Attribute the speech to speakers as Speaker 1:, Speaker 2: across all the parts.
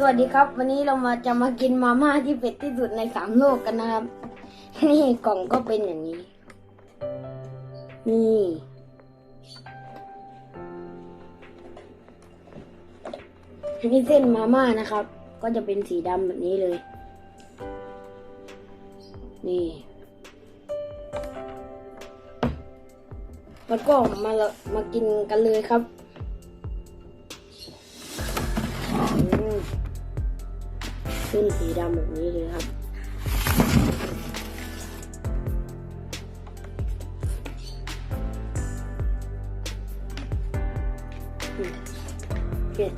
Speaker 1: สวัสดีครับ วันนี้เรามาจะมากินมาม่าที่เผ็ดที่สุดในสามโลกกันนะครับ นี่กล่องก็เป็นอย่างนี้ นี่อันนี้เส้นมาม่านะครับ ก็จะเป็นสีดำแบบนี้เลย นี่ แล้วก็มาละมากินกันเลยครับ เส้นสีดำแบบนี้เลยครับเผ็ด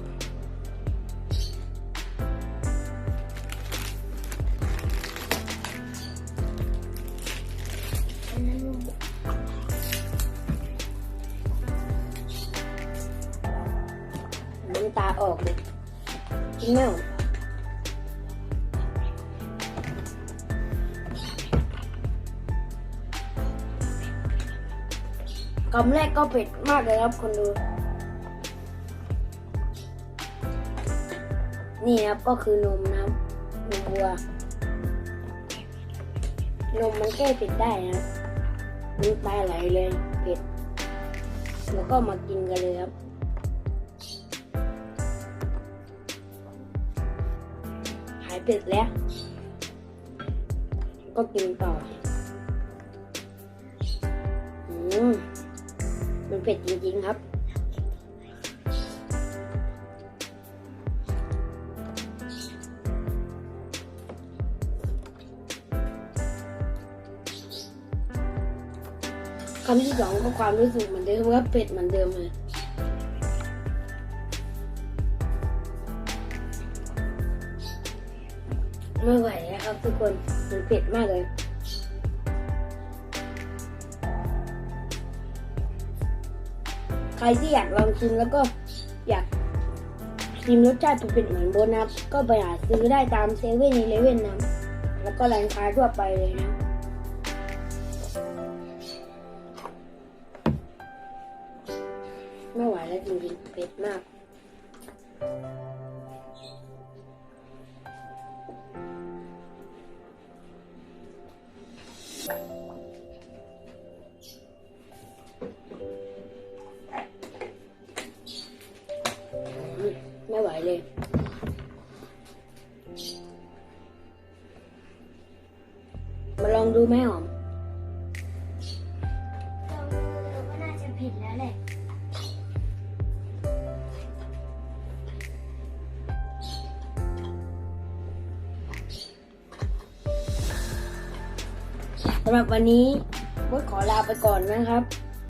Speaker 1: น้ำตาออกเลยกินไม่ออก คำแรกก็เผ็ดมากเลยครับคนดู นี่ครับก็คือนมนะครับนมวัวนมมันแก้เผ็ดได้นะครับน้ำตาไหลเลยเผ็ดแล้วก็มากินกันเลยครับหายเผ็ดแล้ว ก็กินต่อ อืม มันเผ็ดจริงๆครับ คำที่สองก็ความรู้สึกเหมือนเดิมว่าเผ็ดเหมือนเดิมเลยไม่ไหวแล้วครับทุกคน มันเผ็ดมากเลย ใครที่อยากลองชิมแล้วก็อยากชิมรสชาติเป็ดเหมือนโบนัสก็ไปหาซื้อได้ตามเซเว่นในเลเว่นนะแล้วก็ร้านค้าทั่วไปเลยนะไม่ไหวแล้วจริงๆเผ็ดมาก เลย มาลองดูไหมหอม
Speaker 2: เราก็น่าจะผิดแล้วแหละ
Speaker 1: สำหรับวันนี้โบ๊ทขอลาไปก่อนนะครับ